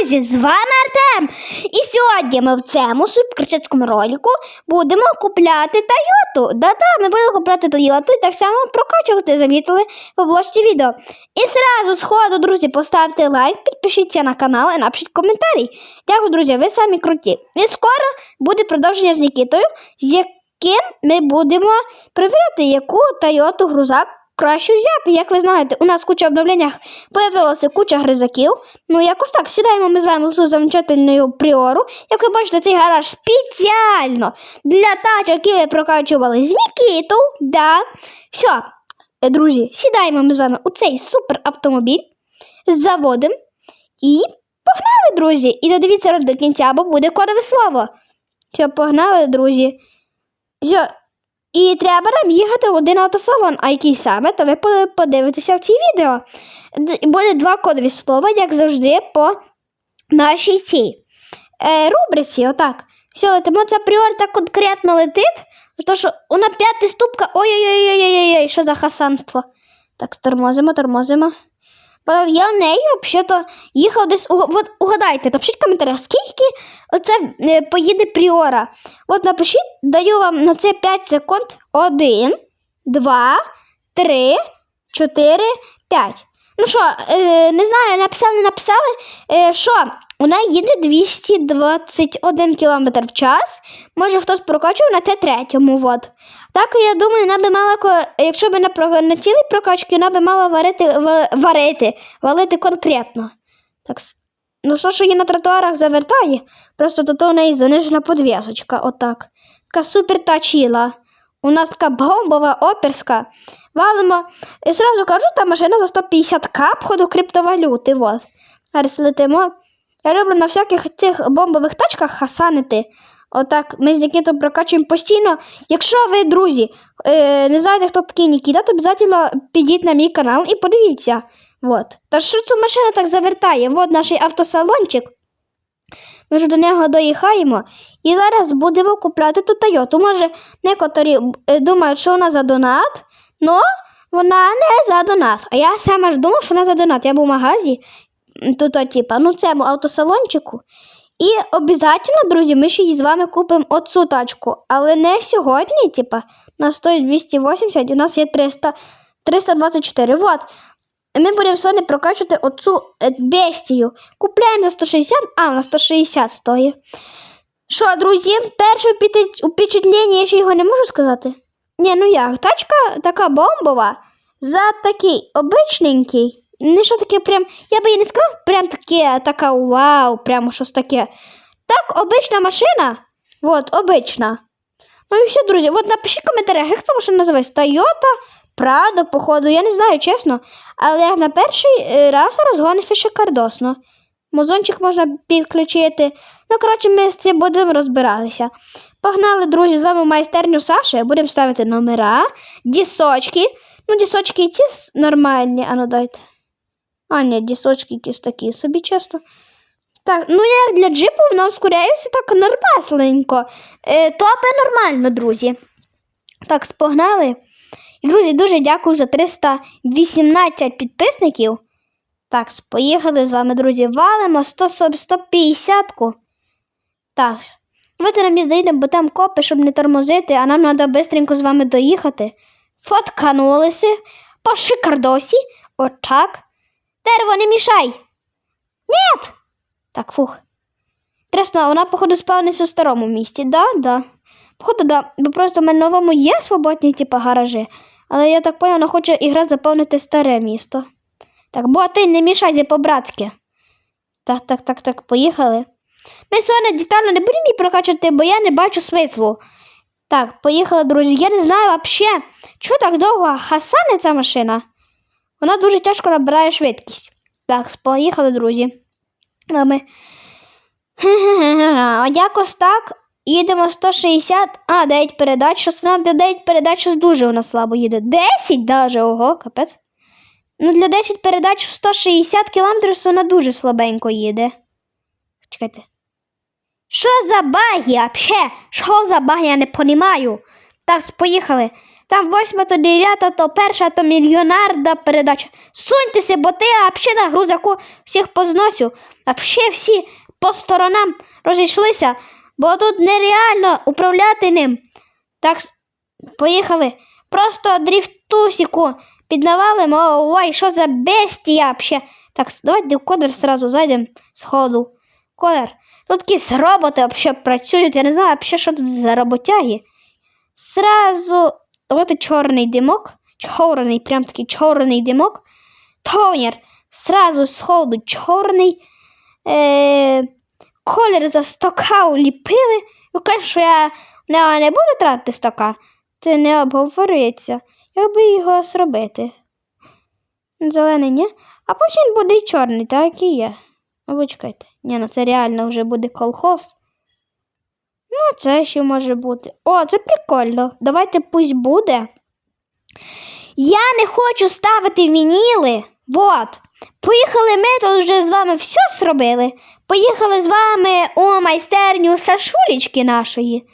друзі! З вами Артем. І сьогодні ми в цьому суперкричецькому ролику будемо купляти Тойоту. Да-да, ми будемо купляти Тойоту і так само прокачувати, замітили в обложці відео. І зразу сходу, друзі, поставте лайк, підпишіться на канал і напишіть коментарі. Дякую, друзі, ви самі круті. І скоро буде продовження з Нікітою, з яким ми будемо перевіряти, яку Тойоту грузак краще взяти. Як ви знаєте, у нас куча обновленнях появилася куча гризаків. Ну, якось так, сідаємо ми з вами в замечательну пріору. Як ви бачите, цей гараж спеціально для тачок, які ви прокачували з Нікіту. Да. Все, друзі, сідаємо ми з вами у цей суперавтомобіль, заводимо і погнали, друзі. І додивіться до кінця, бо буде кодове слово. Все, погнали, друзі. Все, і треба нам їхати в один автосалон, а який саме, то ви подивитеся в цій відео. Буде два кодові слова, як завжди, по нашій цій е, рубриці. Отак. Все, летимо, це апріорі так конкретно летить, то що вона п'ята ступка. Ой-ой-ой-ой-ой, що за хасанство. Так, тормозимо, тормозимо. Я в неї взагалі їхав десь. От угадайте, напишіть в коментарях, скільки оце е, поїде пріора. От напишіть, даю вам на це 5 секунд. Один, два, три, чотири, п'ять. Ну що, е, не знаю, написали, не написали, е, що вона їде 221 км в час. Може хтось прокачував на Т3. От. Так, я думаю, вона би мала, якщо б на, на цілій прокачці, вона би мала варити, варити, валити конкретно. Так, ну що, що її на тротуарах завертає, просто тут у неї занижена подвісочка, отак. Така супер тачіла. У нас така бомбова оперська. Валимо. І сразу кажу, та машина за 150к входу криптовалюти. Вот. Зараз летимо. Я люблю на всяких цих бомбових тачках хасанити. Отак ми з Нікітом прокачуємо постійно. Якщо ви, друзі, е, не знаєте, хто такий Нікіта, то обов'язково підіть на мій канал і подивіться. Вот. Та що цю машину так завертає? Вот наш автосалончик. Ми ж до нього доїхаємо і зараз будемо купляти ту Тойоту. Може, некоторі е, думають, що вона за донат, але вона не за донат. А я саме ж думав, що вона за донат. Я був в магазі, м, тут, о, типа, ну, цьому автосалончику. І обов'язково, друзі, ми ще з вами купимо оцю тачку. Але не сьогодні, типа, нас стоїть 280, у нас є 300, 324. Вот. Ми будемо сьогодні прокачувати оцю е, бестію. Купляємо за 160, а вона 160 стоїть. Що, друзі, перше впечатлення, я ще його не можу сказати. Ні, ну як, тачка така бомбова, за такий обичненький. Не що таке прям, я би і не сказав, прям таке, така вау, прямо щось таке. Так, обична машина. Вот, обична. Ну і все, друзі, от напишіть в коментарях, як ця машина називається? Toyota, Prado, походу, я не знаю, чесно. Але як на перший е, раз розгониться шикардосно. Музончик можна підключити. Ну, коротше, ми з цим будемо розбиратися. Погнали, друзі, з вами майстерню Саші. Будемо ставити номера, дісочки. Ну, дісочки і ці нормальні, а ну дайте. А, ні, дісочки якісь такі собі, чесно. Так, ну як для джипу воно ускоряється так нормасленько. Е, топи нормально, друзі. Так, спогнали. Друзі, дуже дякую за 318 підписників. Так, поїхали з вами, друзі. Валимо 100, 150-ку. Так. Давайте нам заїдемо, бо там копи, щоб не тормозити, а нам треба швидко з вами доїхати. Фотканулися по шикардосі. Отак. Дерево, не мішай. Нет. Так, фух. Тресно, вона, походу, спавниться у старому місті, да? Да. Походу, да. Бо просто в мене новому є свободні, типу, гаражі. Але я так поняла, вона хоче ігра заповнити старе місто. Так, бо ти не мішайся по-братськи. Так, так, так, так, поїхали. Ми сьогодні детально не будемо її прокачувати, бо я не бачу смислу. Так, поїхали, друзі. Я не знаю взагалі, чого так довго хасане ця машина. Вона дуже тяжко набирає швидкість. Так, поїхали, друзі. Ми... Якось так. Їдемо 160, а, 9 передач, щось нам для 9 передач дуже у нас слабо їде. 10 даже, ого, капець. Ну, для 10 передач в 160 км вона дуже слабенько їде. Чекайте. Що за баги вообще? Що за баги, я не понімаю. Так, поїхали. Там восьма, то дев'ята, то перша, то мільйонарда передача. Суньтеся, бо ти взагалі на грузаку всіх позносю. А взагалі всі по сторонам розійшлися, бо тут нереально управляти ним. Так, поїхали. Просто дріфтусіку піднавалимо. Ой, що за бестія взагалі. Так, давайте в кодер сразу зайдемо з ходу. Кодер. Тут якісь роботи взагалі працюють. Я не знаю, взагалі, що тут за роботяги. Сразу. Давайте чорний димок. Чорний, прям такий чорний димок. Тонер. Сразу з ходу чорний. Е, колір за стока уліпили. Ви кажете, що я не, не буду тратити стока. Це не обговорюється. Як би його зробити? Зелений, ні? А потім буде і чорний, так і є. Або чекайте. Ні, ну це реально вже буде колхоз. Ну, це ще може бути. О, це прикольно. Давайте пусть буде. Я не хочу ставити вініли. Вот. Поїхали ми тут вже з вами все зробили. Поїхали з вами у майстерню Сашулечки нашої.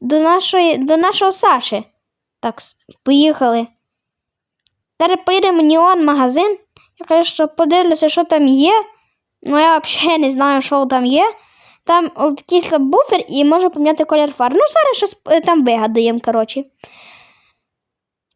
До, нашої, до нашого Саші. Так, поїхали. Зараз поїдемо в Неон магазин. Я кажу, що подивлюся, що там є. Ну, я взагалі не знаю, що там є. Там такий слабуфер і може поміняти колір фар. Ну, зараз щось е, там вигадаємо, коротше.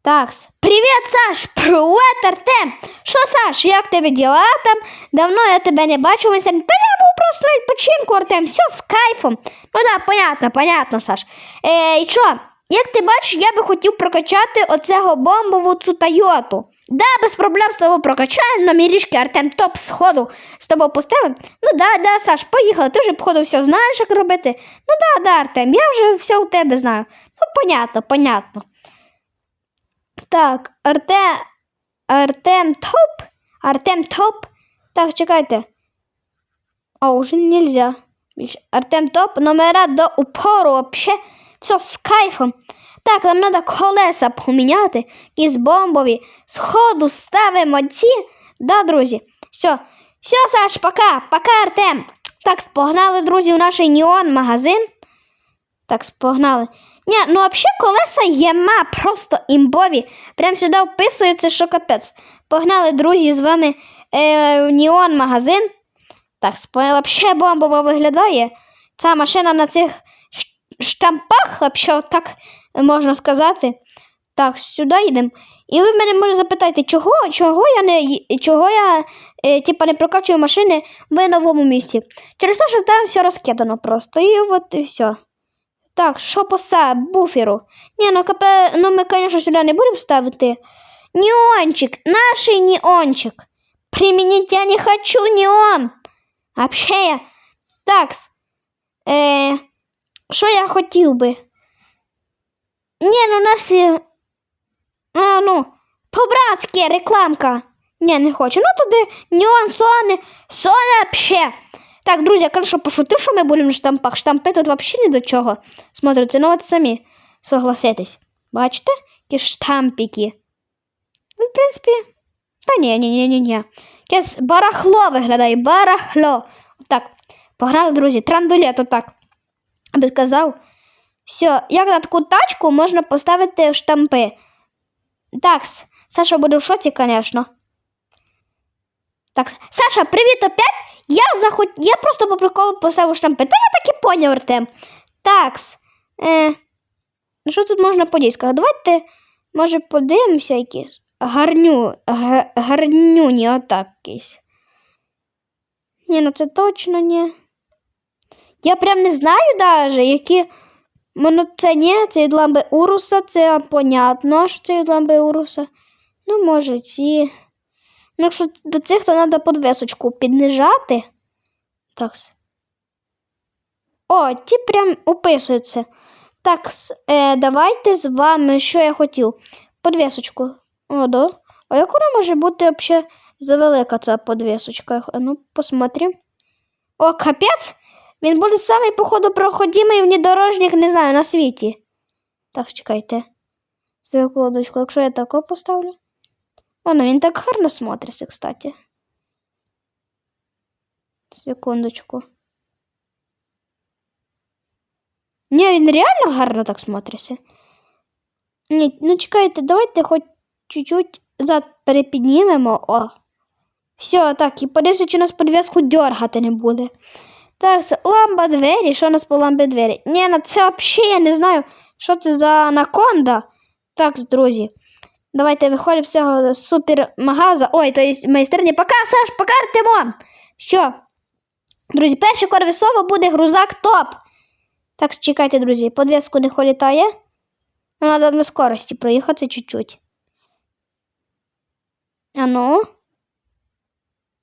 Так, привіт, Саш! Привіт, Артем! Що, Саш, як тебе діла там? Давно я тебе не бачив. Та я був просто на відпочинку, Артем, все з кайфом. Ну так, понятно, понятно, Саш. Е, і що, як ти бачиш, я би хотів прокачати оцього бомбову цю Тойоту. Да, без проблем з тобою прокачаємо, но мірішки Артем топ сходу з тобою поставимо. Ну да, да, Саш, поїхали. Ти вже, походу, все знаєш, як робити. Ну да, да, Артем, я вже все у тебе знаю. Ну, понятно, понятно. Так, Арте... Артем топ. Артем топ. Так, чекайте. А, уже нельзя. Артем топ, номера до упору вообще. Все з кайфом. Так, нам треба колеса поміняти, якісь бомбові. Сходу ставимо ці. Да, друзі. Все. Все, Саш, пока. Пока, Артем. Так, погнали, друзі, у наш Неон магазин. Так, погнали. Ні, ну взагалі колеса єма, просто імбові. Прям сюди вписується, що капець. Погнали, друзі, з вами е, в Неон магазин. Так, взагалі бомбово виглядає. Ця машина на цих штампах, взагалі, так можна сказати. Так, сюди йдемо. І ви мене може запитати, чого, чого я не чого я е, типа, не прокачую машини в новому місті. Через те, що там все розкидано просто. І от і все. Так, що по буферу? Ні, ну КП, ну ми, звісно, сюди не будемо ставити. Неончик, наш неончик. Применить я не хочу неон. Вообще я. Так. Е, що я хотів би? Ні, ну нас. є- А, ну, по-братськи рекламка. Ні, не хочу. Ну туди неон, сони, сони вообще. Так, друзі, я конечно, пошутив, що ми будемо на штампах. Штампи тут взагалі ні до чого. Смотрите, ну от самі согласитесь. Бачите? Ті штампики. Ну, в принципі. Та ні, ні, ні, ні, ні. Якесь барахло виглядає, барахло. Так, погнали, друзі, трандулет, отак. Аби сказав. Все, як на таку тачку можна поставити штампи. Так, Саша буде в шоці, звісно. Так, Саша, привіт опять. Я захот... Я просто по приколу поставив штампи. Та я так і поняв, Артем. Такс. Е... Що тут можна подіскати? Давайте, може, подивимося якісь. Гарню, га- гарнюні, отак якісь. Ні, ну це точно ні. Я прям не знаю даже, які. Ну, це ні, це від ламби Уруса, це понятно, що це від ламби Уруса. Ну, може, ці. Ну, якщо до цих, то треба подвесочку піднижати. Так. О, ті прям описуються. Так, е, давайте з вами, що я хотів. Подвесочку. О, да. А як вона може бути взагалі завелика ця подвесочка? Ну, посмотрим. О, капець! Він буде самий, походу, проходимий внедорожник, не знаю, на світі. Так, чекайте. Секундочку, якщо я тако поставлю. О, ну він так гарно смотриться, кстати. Секундочку. Ні, він реально гарно так смотриться. Ні, ну чекайте, давайте хоч чуть-чуть зад перепіднімемо. О. Все, так, і подивися, чи нас подв'язку дергати не буде. Так, ламба двері, що у нас по ламбі двері? Ні, ну це взагалі я не знаю, що це за анаконда. Так, друзі. Давайте виходимо з цього супермагаза. Ой, то є майстерні. Пока, Саш, пока, Артемон. Що? Друзі, перше корове слово буде грузак топ. Так, чекайте, друзі, подвіску не літає. Ну, треба на скорості проїхати чуть-чуть. А ну.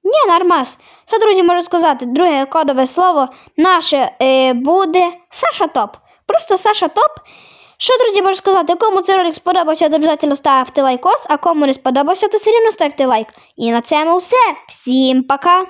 Ні, нормас. Що, друзі, можу сказати? Друге кодове слово наше е, буде Саша Топ. Просто Саша Топ. Що, друзі, можу сказати? Кому цей ролик сподобався, то обов'язково ставте лайкос, а кому не сподобався, то все рівно ставте лайк. І на цьому все. Всім пока!